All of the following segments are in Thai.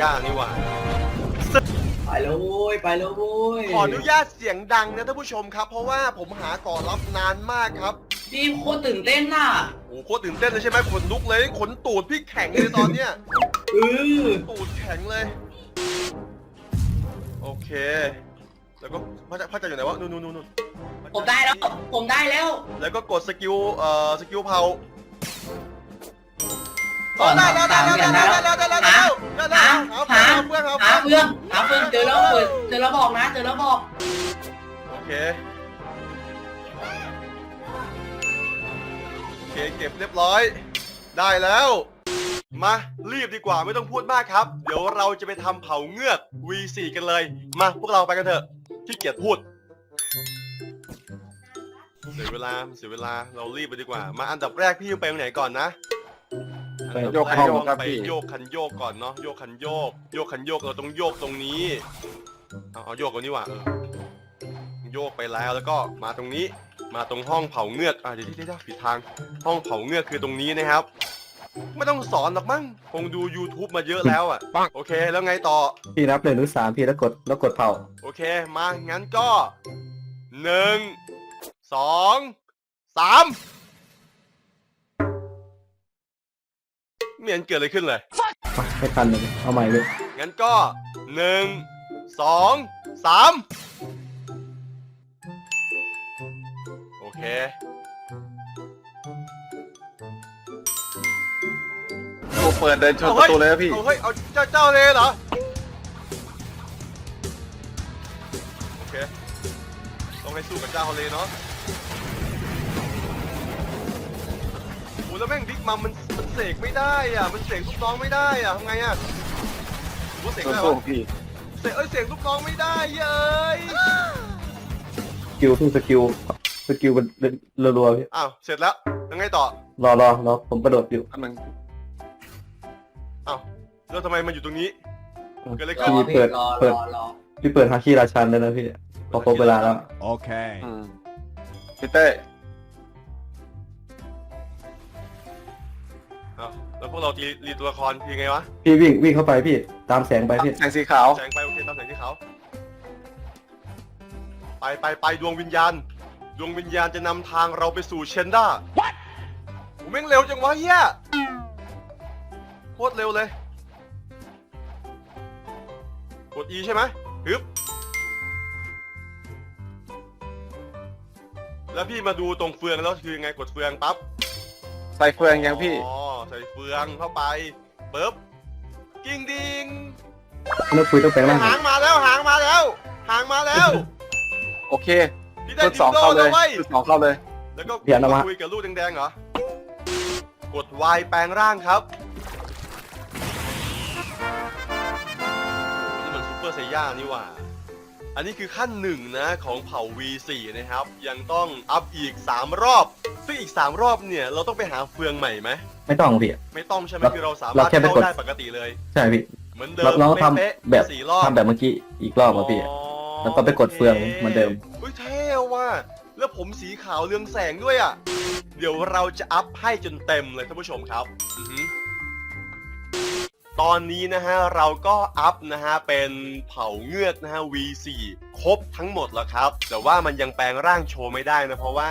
ย่านี่หว่า ไปแล้วโว้ยไปแล้วโว้ยขออนุญาตเสียงดังนะท่านผู้ชมครับ เพราะว่าผมหาก่อรับนานมากครับ พี่โคตรตื่นเต้นน่ะโอ้โหโคตรตื่นเต้นเลยใช่ไหมขนลุกเลยขนตูดพี่แข็งเลยตอนเนี้ย เออตูดแข็งเลย โอเค แล้วก็พระเจ้าพระเจ้าอยู่ไหนวะนู่นนู่นนู่นนู่นผมได้แล้ว ผมได้แล้ว แล้วก็กดสกิลเอ่อสกิลเผา ก่อนได้แล้วได้ตามแล้วกัได้นแล้วได้แล้แล้วได้แล้วหาหาเอาเพื่อนหาเพื่อนเพื่อนหาเพื่อนเจอแล้วเปิดเจอแล้วบอกนะเจอแล้วบอกโอเคโอเคเก็บเรียบร้อย ได้แล้ว มารีบดีกว่าไม่ต้องพูดมากครับ เดี๋ยวเราจะไปทำเผาเงือก V4 กันเลย มาพวกเราไปกันเถอะที่เกียจพูดเสียเวลาเสียเวลาเรารีบไปดีกว่า มาอันดับแรกพี่ไปตรงไหนก่อนนะ ไปอันดับโยกแรคันโยกต้องครับไปพี่ โยกคันโยกก่อนเนาะโยกคันโยก โยกคันโยกเราต้องโยกตรงนี้เอาเอาโยกตรงนี้ว่ะเออโยกไปแล้วแล้วก็มาตรงนี้ มาตรงห้องเผาเงือกอะเดี๋ยวเดี๋ยวเดี๋ยวผิดทาง ห้องเผาเงือกคือตรงนี้นะครับ ไม่ต้องสอนหรอกมั้งคงดู YouTube มาเยอะแล้วอะโอเค แล้วไงต่อ พี่นับหนึ่งหรือสามพี่แล้วกดแล้วกดเผาโอเค มางั้นก็หนึ่งสองสาม ไม่เห็นเกิดอะไรขึ้นเลย ไปไม่ทันเลยเอาใหม่เลยงั้นก็หนึ่งสองสามโอเค โอ้เปิดเดินชนประตูเลยนะพี่ เอาเฮ้ยเอาเจ้าเจ้าเลยเหรอ โอเค ต้องให้สู้กับเจ้าเลยเนาะโอ้ แล้วแม่งบิ๊กมัมมันมันเสกไม่ได้อะ มันเสกลูกน้องไม่ได้อะทำไงอะหรือว่าเสกได้สู้วะๆพี่เสกเอ้ยเสกลูกน้องไม่ได้เย้ยสกิลทุกสกิลสกิลมันรัวๆพี่อ้าวเสร็จแล้วยังไงต่อรอรอรอผมกระโดดอยู่อันหนึ่งอ้าวแล้วทำไมมันอยู่ตรงนี้ เกิดอะไรรขึ้อนพี่เปิดรอเปิรดอรอพี่เปิดฮาคิราชันเลยนะพี่พอครบเวลาแล้ว Okay. อืมพี่เต้ แล้วพวกเราตีรีตัวละครคือไงวะพี่วิ่งวิ่งเข้าไปพี่ ตามแสงไปพี่ แสงสีขาว แสงไปโอเคตามแสงที่เขาไปไปไปดวงวิญญาณ ดวงวิญญาณจะนำทางเราไปสู่เชนด้าผมแม่งเร็วจังวะเฮียโคตรเร็วเลย กด E ใช่ไหมฮึบแล้วพี่มาดูตรงเฟืองแล้วคือยังไงกดเฟืองปั๊บใส่เฟืองยังพี่ อ๋อ ใส่เฟืองเข้าไปปึ๊บกิ้งดิงแล้วคุยต้องแปลงร่างหางมาแล้วหางมาแล้วหางมาแล้วโอเคพี่ได้ชุดดิสองงโดเข้าเลแล้ยวเว้ยชุดสองเข้าเลย แล้วก็เพียนเอามาคุยกับลูกแดงๆเหรอกด Y แปลงร่างครับโอ้โหนี่มันซูเปอร์ไซย่านี่หว่า อันนี้คือขั้นหนึ่งนะของเผ่า V4 นะครับ ยังต้องอัพอีก 3 รอบ ซึ่งอีก 3 รอบเนี่ย เราต้องไปหาเฟืองใหม่ไหม ไม่ต้องพี่ ไม่ต้องใช่ไหมเราคือเราสามารเราถแค่ไปเข้ากด ได้ปกติเลย ใช่พี่เหมือนเดิเรามเราทเป๊ะำแบบสี่รอบทำแบบเมื่อกี้อีกรอบอะพี่ อ๋อแล้วก็ไปกดเฟืองเหมือนเดิมอุ้ยเท่ว่ะแล้วผมสีขาวเรืองแสงด้วยอะ เดี๋ยวเราจะอัพให้จนเต็มเลยท่านผู้ชมครับอือหือ ตอนนี้นะฮะเราก็อัพนะฮะเป็นเผาเงือกนะฮะ V4 ครบทั้งหมดแล้วครับ แต่ว่ามันยังแปลงร่างโชว์ไม่ได้นะเพราะว่า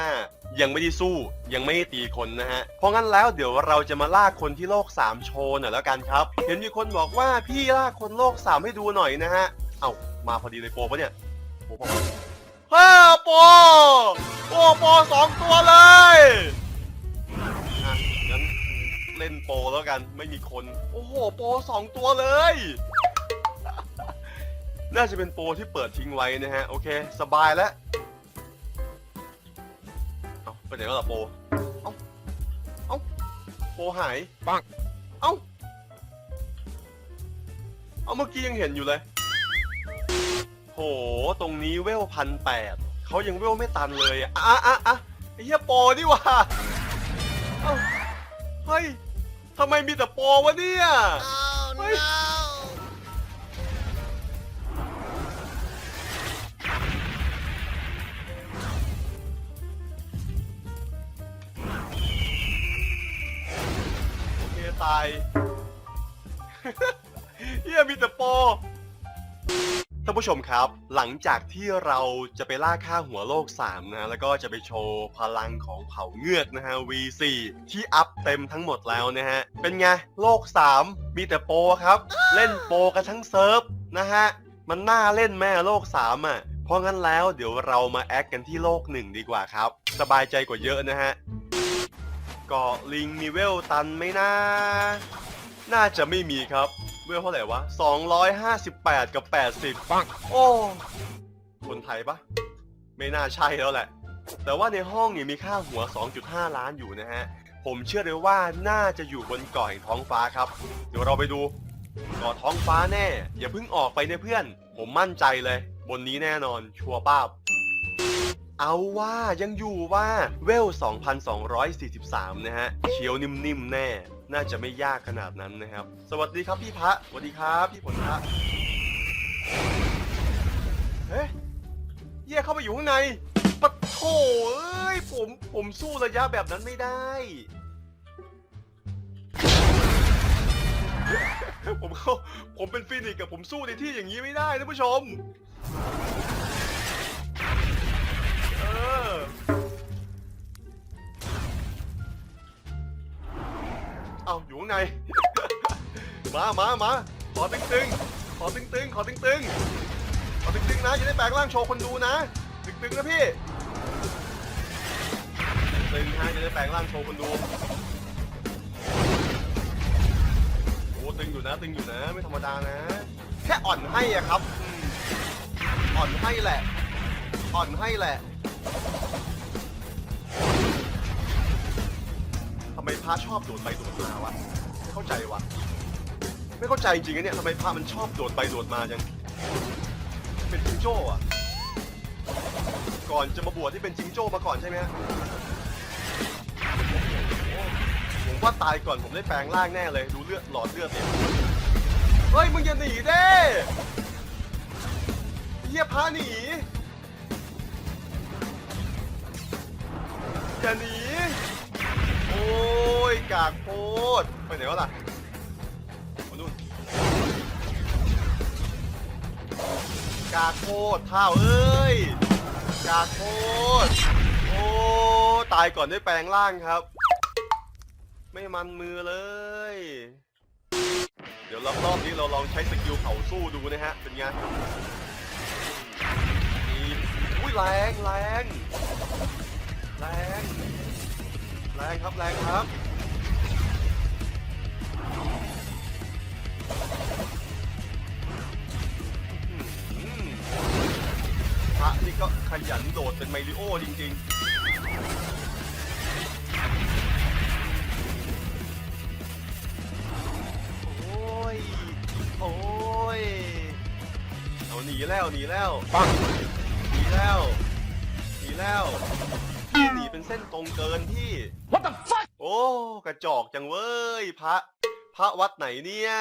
ยังไม่ได้สู้ยังไม่ได้ตีคนนะฮะ เพราะงั้นแล้วเดี๋ยวเราจะมาลากคนที่โลก 3 โชว์หน่อยแล้วกันครับ เห็นมีคนบอกว่าพี่ลากคนโลก 3 ให้ดูหน่อยนะฮะ เอ้ามาพอดีเลยโปรปะเนี่ยโปรปะฮ่าโปรโปรโปรสองตัวเลย เล่นโปรแล้วกัน ไม่มีคน โอ้โห โปรสองตัวเลย น่าจะเป็นโปรที่เปิดทิ้งไว้นะฮะ โอเค สบายแล้ว เอาไปไหนแล้วล่ะโปรเอ้าเอ้าโปรหาย ปังเอ้าเอาเมื่อกี้ยังเห็นอยู่เลย โห ตรงนี้เวลพันแปดเขายังเวลไม่ตันเลยอะอะอะอะไอ้เหี้ยโปรนี่หว่าเอ้าเฮ้ย ทำไมมีแต่โปรวะเนี่ยเฮ้ยโอเคตาย เฮียมีแต่โปร ท่านผู้ชมครับ หลังจากที่เราจะไปล่าค่าหัวโลก 3 นะแล้วก็จะไปโชว์พลังของเผ่าเงือกนะฮะ V4 ที่อัพเต็มทั้งหมดแล้วนะฮะ เป็นไง โลก 3 มีแต่โปรครับ เล่นโปรกันทั้งเซิร์ฟนะฮะ มันน่าเล่นแม่โลก 3 อะ เพราะงั้นแล้วเดี๋ยวเรามาแอคกันที่โลก 1 ดีกว่าครับ สบายใจกว่าเยอะนะฮะเกาะลิงมีเวลตันไหมนะ น่าจะไม่มีครับ เวลเท่าไหร่วะ 258 กับ 80 ปัง โอ้ คนไทยปะไม่น่าใช่แล้วแหละ แต่ว่าในห้องเนี่ยมีค่าหัว 2.5 ล้านอยู่นะฮะ ผมเชื่อเลยว่าน่าจะอยู่บนเกาะแห่งท้องฟ้าครับ เดี๋ยวเราไปดูเกาะท้องฟ้าแน่ อย่าเพิ่งออกไปนะเพื่อน ผมมั่นใจเลย บนนี้แน่นอนชัวร์ป้าบเอาว่ายังอยู่ว่าเวล 2,243 นะฮะเคี้ยวนิ่มๆแน่ น่าจะไม่ยากขนาดนั้นนะครับ สวัสดีครับพี่พระสวัสดีครับพี่ผลพระเฮ้ยเยี่ยเข้าไปอยู่ข้างในปะโถเอ้ยผมผมสู้ระยะแบบนั้นไม่ได้ ผมเข้าผมเป็นฟินิกกับผมสู้ในที่อย่างนี้ไม่ได้ท่านผู้ชม เออ เอาอยู่ข้างใน มามามาขอตึงตึงขอตึงตึงขอตึงตึงขอตึงตึงนะอย่าได้แปลงร่างโชว์คนดูนะ ตึงตึงนะพี่ตึงฮะจะได้แปลงร่างโชว์คนดูโอ้ตึงอยู่นะ ตึงอยู่นะไม่ธรรมดานะ แค่อ่อนให้อะครับ อ่อนให้แหละ อ่อนให้แหละ ไมพระชอบโดดไปโดดมาวะไม่เข้าใจวะไม่เข้าใจจริงๆนะเนี่ยทำไมพระมันชอบโดดไปโดดมาจังเป็นจิงโจ้อะก่อนจะมาบวชที่เป็นจิงโจ้มาก่อนใช่ไหมฮะผมว่าตายก่อนผมได้แปลงร่างแน่เลย ดูเลือดหลอดเลือดเนี่ยเฮ้ยมึงอย่าหนีเด้เฮียพระหนีอย่าหนี ยกากโพดไปไหนวะล่ะมานู่นกากโพดเท่าเอ้ยกากโพดโอ้ตายก่อนได้แปลงร่างครับ ไม่มันมือเลย เดี๋ยวรอบรอบนี้เราลองใช้สกิลเผาสู้ดูนะฮะ เป็นไงดีอุ้ยแรงแรงแรง แรงครับแรงครับอืมพระนี่ก็ขยันโดดเป็นไมริโอจริงๆ โอ้ย โอ้ย เอาหนีแล้วหนีแล้ว ปังหนีแล้วหนีแล้ว พี่หนีเป็นเส้นตรงเกินพี่ What the fuck โอ้กระจอกจังเว้ยพระ พระวัดไหนเนี่ย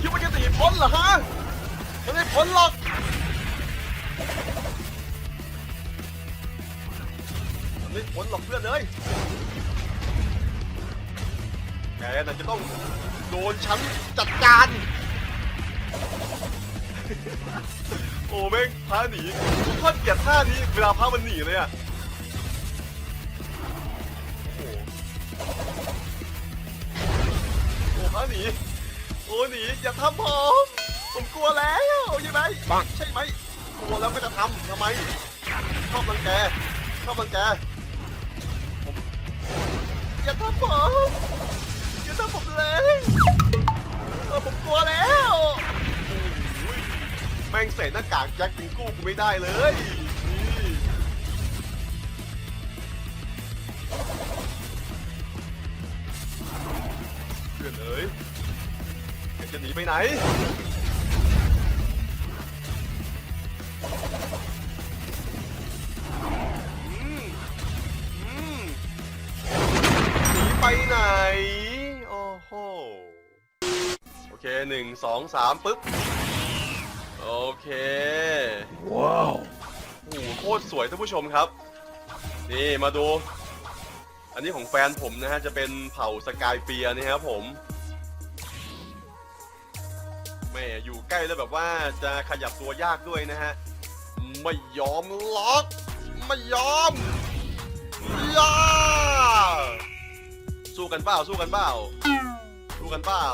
คิดว่าจะหนีพ้นเหรอฮะมันไม่พ้นหรอกมันไม่พ้นหรอกเพื่อนเลยแกน่ะจะต้องโดนฉันจัดการ โอ้แม่งพาหนีผมโคตรเกลียดท่านี้เวลาพามันหนีเลยอะโอ้โหโอ้พาหนีโอ้หนีอย่าทำผมผมกลัวแล้วใช่ไหมปังใช่ไหมกลัวแล้วก็จะทำทำไมชอบรังแกชอบรังแกผมอย่าทำผมอย่าทำผมเลยเออผมกลัวแล้วโอ้ย แม่งใส่หน้ากากแจ็คกิงกู้กูไม่ได้เลยเพื่อนเอ้ยแกจะหนีไปไหนหนีไปไหน โอ้โห โอเคหนึ่งสองสามปึ๊บ โอเค ว้าวโอ้โหโคตรสวยท่านผู้ชมครับ นี่มาดู อันนี้ของแฟนผมนะฮะ จะเป็นเผ่าสกายเปียร์นะครับผมแม่อยู่ใกล้แล้วแบบว่าจะขยับตัวยากด้วยนะฮะ ไม่ยอมล็อก ไม่ยอมย่าสู้กันเปล่าสู้กันเปล่าสู้กันเปล่า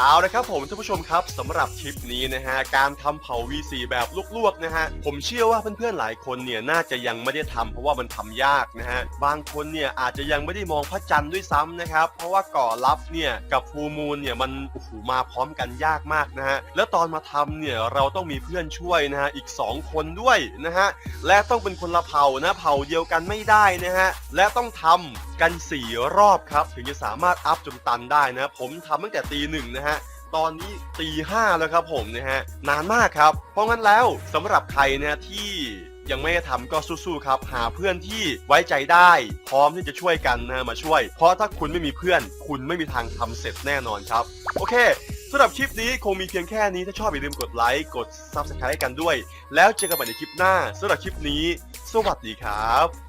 เอาละครับผมท่านผู้ชมครับสำหรับคลิปนี้นะฮะการทำเผา V4 แบบลวกๆนะฮะผมเชื่อว่าเพื่อนๆหลายคนเนี่ยน่าจะยังไม่ได้ทำเพราะว่ามันทำยากนะฮะบางคนเนี่ยอาจจะยังไม่ได้มองพระจันทร์ด้วยซ้ำนะครับเพราะว่าก่อรับเนี่ยกับฟูมูลเนี่ยมันโอ้โหมาพร้อมกันยากมากนะฮะแล้วตอนมาทำเนี่ยเราต้องมีเพื่อนช่วยนะฮะอีก 2 คนด้วยนะฮะและต้องเป็นคนละเผานะเผาเดียวกันไม่ได้นะฮะและต้องทำกัน 4 รอบครับถึงจะสามารถอัพจนตันได้นะผมทำตั้งแต่ตีหนึ่งนะฮะตอนนี้ตีห้าแล้วครับผมนะฮะ นานมากครับ เพราะงั้นแล้วสำหรับใครนะที่ยังไม่ได้ทำก็สู้ๆครับ หาเพื่อนที่ไว้ใจได้ พร้อมที่จะช่วยกันนะมาช่วย เพราะถ้าคุณไม่มีเพื่อน คุณไม่มีทางทำเสร็จแน่นอนครับ โอเคสำหรับคลิปนี้คงมีเพียงแค่นี้ถ้าชอบอย่าลืมกดไลค์กด Subscribe ให้กันด้วย แล้วเจอกันใหม่ในคลิปหน้าสำหรับคลิปนี้ สวัสดีครับ